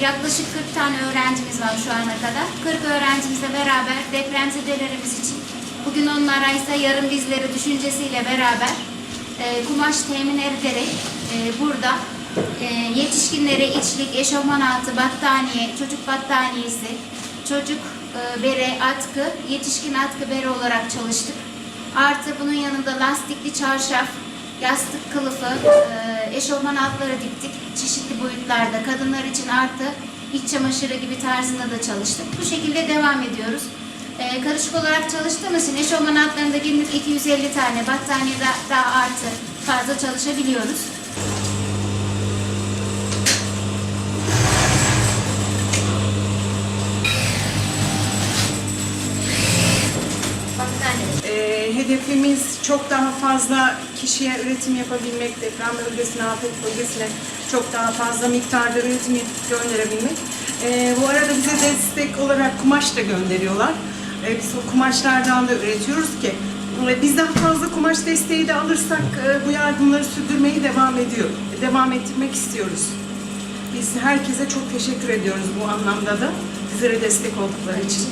Yaklaşık 40 tane öğrencimiz var şu ana kadar. 40 öğrencimizle beraber depremzedelerimiz için bugün onlara ise yarın bizleri düşüncesiyle beraber e, kumaş temin ederek e, burada e, yetişkinlere içlik, eşofman altı, battaniye, çocuk battaniyesi, çocuk e, bere, atkı, yetişkin atkı bere olarak çalıştık. Artı bunun yanında lastikli çarşaf, yastık kılıfı, e, eşofman altları diktik. Çeşitli boyutlarda. Kadınlar için artı iç çamaşırı gibi tarzında da çalıştık. Bu şekilde devam ediyoruz. E, karışık olarak çalıştığımız için eşofman altlarında günlük 250 tane, battaniyede daha artı fazla çalışabiliyoruz. Ee, hedefimiz çok daha fazla kişiye üretim yapabilmek, deprem bölgesine, afet bölgesine çok daha fazla miktarda üretim gönderebilmek. Ee, bu arada bize destek olarak kumaş da gönderiyorlar. Ee, biz o kumaşlardan da üretiyoruz ki e, biz daha fazla kumaş desteği de alırsak e, bu yardımları sürdürmeyi devam ediyor, devam ettirmek istiyoruz. Biz herkese çok teşekkür ediyoruz bu anlamda da bizlere destek oldukları için.